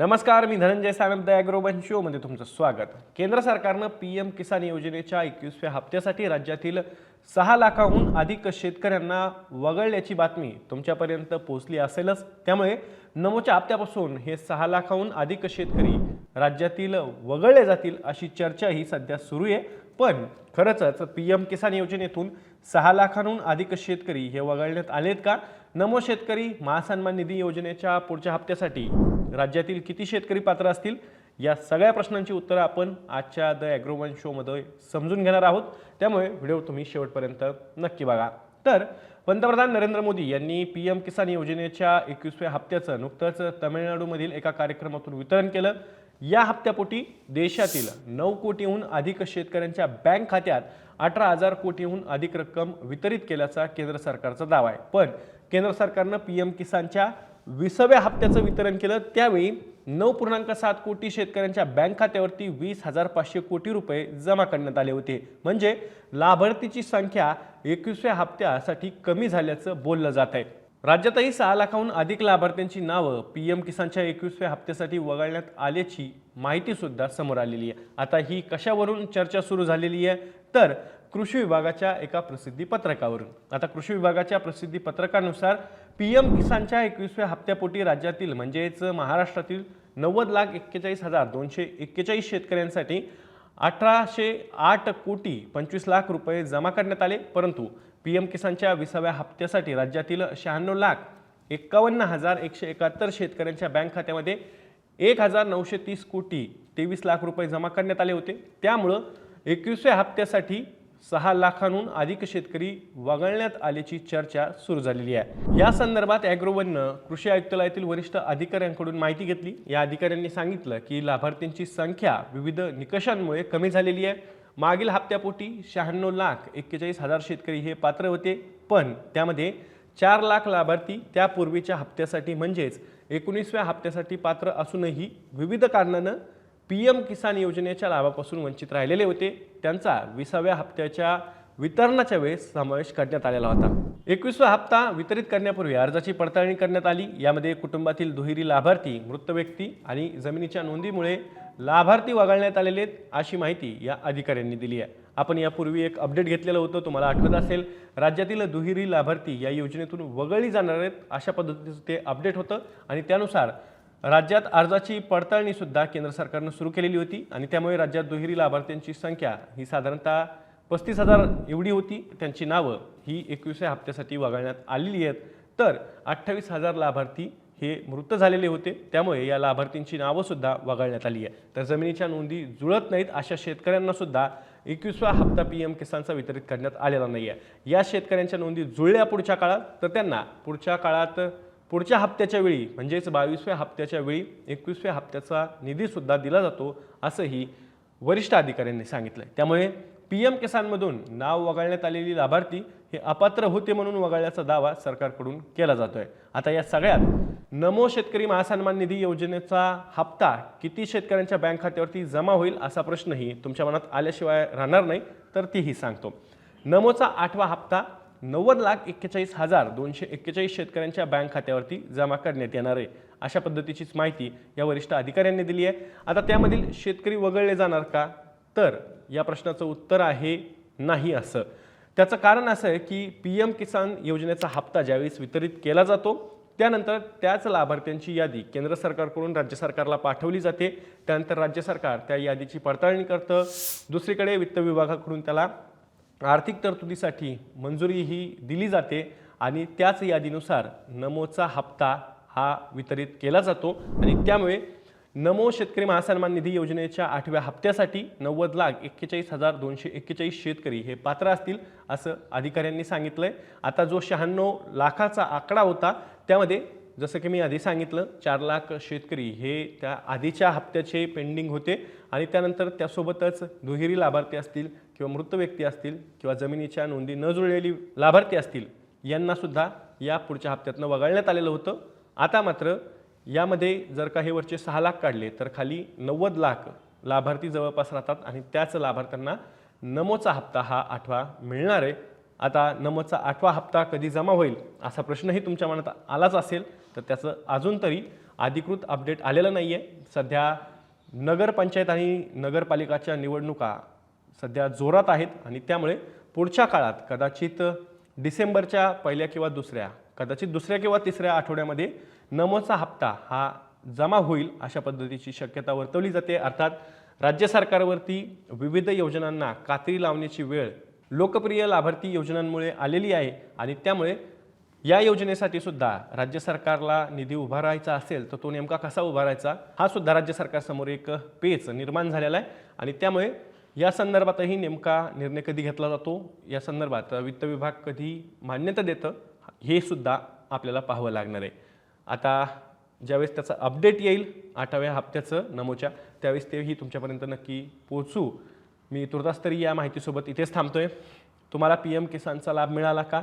नमस्कार मी Dhananjay Sanap the Agroban शोमध्ये तुमचं स्वागत. केंद्र सरकारनं पी एम किसान योजनेच्या एकवीसव्या हप्त्यासाठी राज्यातील सहा लाखाहून अधिक शेतकऱ्यांना वगळल्याची बातमी तुमच्यापर्यंत पोहोचली असेलच. त्यामुळे नमोच्या हप्त्यापासून हे सहा लाखाहून अधिक शेतकरी राज्यातील वगळले जातील अशी चर्चा ही सध्या सुरू आहे. पण खरंच पी एम किसान योजनेतून सहा लाखांहून अधिक शेतकरी हे वगळण्यात आलेत का? नमो शेतकरी महासन्मान निधी योजनेच्या पुढच्या हप्त्यासाठी राज्यातील किती शेतकरी पात्र असतील या सगळ्या प्रश्नांची उत्तरं आपण आजच्या द ॲग्रोवन शोमध्ये समजून घेणार आहोत. त्यामुळे व्हिडिओ तुम्ही शेवटपर्यंत नक्की बघा. तर पंतप्रधान नरेंद्र मोदी यांनी पी एम किसान योजनेच्या एकवीसव्या हप्त्याचं नुकतंच तमिळनाडूमधील एका कार्यक्रमातून वितरण केलं. या हप्त्यापोटी देशातील नऊ कोटीहून अधिक शेतकऱ्यांच्या बँक खात्यात अठरा हजार कोटीहून अधिक रक्कम वितरित केल्याचा केंद्र सरकारचा दावा आहे. पण केंद्र सरकारनं पी एम किसानच्या विसाव्या हप्त्याचं वितरण केलं त्यावेळी नऊ पूर्णांक सात कोटी शेतकऱ्यांच्या बँक खात्यावरती वीस हजार पाचशे कोटी रुपये जमा करण्यात आले होते. म्हणजे लाभार्थीची संख्या एकवीसव्या हप्त्यासाठी कमी झाल्याचं बोललं जात आहे. राज्यातही सहा लाखाहून अधिक लाभार्थ्यांची नावं पी एम किसानच्या एकवीसव्या हप्त्यासाठी वगळण्यात आल्याची माहिती सुद्धा समोर आलेली आहे. आता ही कशावरून चर्चा सुरू झालेली आहे? तर कृषी विभागाच्या एका प्रसिद्धी पत्रकावरून. आता कृषी विभागाच्या प्रसिद्धी पत्रकानुसार पी एम किसानच्या एकवीसव्या हप्त्यापोटी राज्यातील म्हणजेच महाराष्ट्रातील नव्वद लाख एक्केचाळीस हजार दोनशे एक्केचाळीस शेतकऱ्यांसाठी अठराशे आठ कोटी पंचवीस लाख रुपये जमा करण्यात आले. परंतु पी एम किसानच्या विसाव्या हप्त्यासाठी राज्यातील शहाण्णव लाख एक्कावन्न हजार एकशे एकाहत्तर शेतकऱ्यांच्या बँक खात्यामध्ये एक हजार नऊशे तीस कोटी तेवीस लाख रुपये जमा करण्यात आले होते. त्यामुळं एकवीसव्या हप्त्यासाठी सहा लाखांहून अधिक शेतकरी वगळण्यात आल्याची चर्चा सुरू झालेली आहे. या संदर्भात ॲग्रोवननं कृषी आयुक्तालयातील वरिष्ठ अधिकाऱ्यांकडून माहिती घेतली. या अधिकाऱ्यांनी सांगितलं की लाभार्थ्यांची संख्या विविध निकषांमुळे कमी झालेली आहे. मागील हप्त्यापोटी शहाण्णव लाख एक्केचाळीस हजार शेतकरी हे पात्र होते. पण त्यामध्ये चार लाख लाभार्थी त्यापूर्वीच्या हप्त्यासाठी म्हणजेच एकोणीसव्या हप्त्यासाठी पात्र असूनही विविध कारणानं पी एम किसान योजनेच्या लाभापासून वंचित राहिलेले होते. त्यांचा विसाव्या हप्त्याच्या वितरणाच्या वेळेस समावेश करण्यात आलेला होता. एकवीसवा हप्ता वितरित करण्यापूर्वी अर्जाची पडताळणी करण्यात आली. यामध्ये कुटुंबातील दुहेरी लाभार्थी मृत व्यक्ती आणि जमिनीच्या नोंदीमुळे लाभार्थी वगळण्यात आलेले आहेत अशी माहिती या अधिकाऱ्यांनी दिली आहे. आपण यापूर्वी एक अपडेट घेतलेलं होतं तुम्हाला आठवत असेल. राज्यातील दुहेरी लाभार्थी या योजनेतून वगळली जाणार आहेत अशा पद्धतीचं ते अपडेट होतं आणि त्यानुसार राज्यात अर्जाची पडताळणी सुद्धा केंद्र सरकारनं सुरू केलेली होती आणि त्यामुळे राज्यात दुहेरी लाभार्थ्यांची संख्या ही साधारणतः पस्तीस हजार एवढी होती. त्यांची नावं ही एकविसव्या हप्त्यासाठी वगळण्यात आलेली आहेत. तर अठ्ठावीस हजार लाभार्थी हे मृत झालेले होते. त्यामुळे या लाभार्थींची नावंसुद्धा वगळण्यात आली आहे तर जमिनीच्या नोंदी जुळत नाहीत अशा शेतकऱ्यांनासुद्धा एकवीसवा हप्ता पी एम किसानचा वितरित करण्यात आलेला नाही आहे या शेतकऱ्यांच्या नोंदी जुळल्या पुढच्या काळात तर त्यांना पुढच्या काळात पुढच्या हप्त्याच्या वेळी म्हणजेच बावीसव्या हप्त्याच्या वेळी एकवीसव्या हप्त्याचा निधीसुद्धा दिला जातो असंही वरिष्ठ अधिकाऱ्यांनी सांगितलं त्यामुळे पी एम किसानमधून नाव वगळण्यात आलेली लाभार्थी हे अपात्र होते म्हणून वगळल्याचा दावा सरकारकडून केला जातोय. आता या सगळ्यात नमो शेतकरी महासन्मान निधी योजनेचा हप्ता किती शेतकऱ्यांच्या बँक खात्यावरती जमा होईल असा प्रश्नही तुमच्या मनात आल्याशिवाय राहणार नाही तर तीही सांगतो. नमोचा आठवा हप्ता नव्वद लाख एक्केचाळीस हजार दोनशे एक्केचाळीस शेतकऱ्यांच्या बँक खात्यावरती जमा करण्यात येणार आहे. अशा पद्धतीचीच माहिती या वरिष्ठ अधिकाऱ्यांनी दिली आहे. आता त्यामधील शेतकरी वगळले जाणार का? तर या प्रश्नाचं उत्तर आहे नाही असं. त्याचं कारण असं आहे की पी एम किसान योजनेचा हप्ता ज्यावेळेस वितरित केला जातो त्यानंतर त्याच लाभार्थ्यांची यादी केंद्र सरकारकडून राज्य सरकारला पाठवली जाते. त्यानंतर राज्य सरकार त्या यादीची पडताळणी करतं. दुसरीकडे वित्त विभागाकडून त्याला आर्थिक तरतुदीसाठी मंजुरी ही दिली जाते आणि त्याच यादीनुसार नमोचा हप्ता हा वितरित केला जातो. आणि त्यामुळे नमो शेतकरी महासन्मान निधी योजनेच्या आठव्या हप्त्यासाठी नव्वद लाख एक्केचाळीस हजार दोनशे एक्केचाळीस शेतकरी हे पात्र असतील असं अधिकाऱ्यांनी सांगितलं आहे आता जो शहाण्णव लाखाचा आकडा होता त्यामध्ये जसं की मी आधी सांगितलं चार लाख शेतकरी हे त्या आधीच्या हप्त्याचे पेंडिंग होते आणि त्यानंतर त्यासोबतच दुहेरी लाभार्थी असतील किंवा मृत व्यक्ती असतील किंवा जमिनीच्या नोंदी न जुळलेली लाभार्थी असतील यांनासुद्धा या पुढच्या हप्त्यातनं वगळण्यात आलेलं होतं. आता मात्र यामध्ये जर का हे वरचे सहा लाख काढले तर खाली नव्वद लाख लाभार्थी जवळपास राहतात आणि त्याच लाभार्थ्यांना नमोचा हप्ता हा आठवा मिळणार आहे. आता नमोचा आठवा हप्ता कधी जमा होईल असा प्रश्नही तुमच्या मनात आलाच असेल तर त्याचं अजून तरी अधिकृत अपडेट आलेलं नाही आहे सध्या नगरपंचायत आणि नगरपालिकाच्या निवडणुका सध्या जोरात आहेत आणि त्यामुळे पुढच्या काळात कदाचित डिसेंबरच्या पहिल्या किंवा दुसऱ्या कदाचित दुसऱ्या किंवा तिसऱ्या आठवड्यामध्ये नमोचा हप्ता हा जमा होईल अशा पद्धतीची शक्यता वर्तवली जाते. अर्थात राज्य सरकारवरती विविध योजनांना कात्री लावण्याची वेळ लोकप्रिय लाभार्थी योजनांमुळे आलेली आहे आणि त्यामुळे या योजनेसाठी सुद्धा राज्य सरकारला निधी उभारायचा असेल तर तो नेमका कसा उभारायचा हा सुद्धा राज्य सरकारसमोर एक पेच निर्माण झालेला आहे आणि त्यामुळे या संदर्भातही नेमका निर्णय कधी घेतला जातो? या संदर्भात वित्त विभाग कधी मान्यता देतं? हे सुद्धा आपल्याला पाहावं लागणार आहे. आता ज्यावेळेस त्याचं अपडेट येईल आठव्या हप्त्याचं नमोच्या त्यावेळेस तेही तुमच्यापर्यंत नक्की पोहोचू. मी तुर्तास तरी या माहितीसोबत इथेच थांबतोय. तुम्हाला पी एम किसानचा लाभ मिळाला का?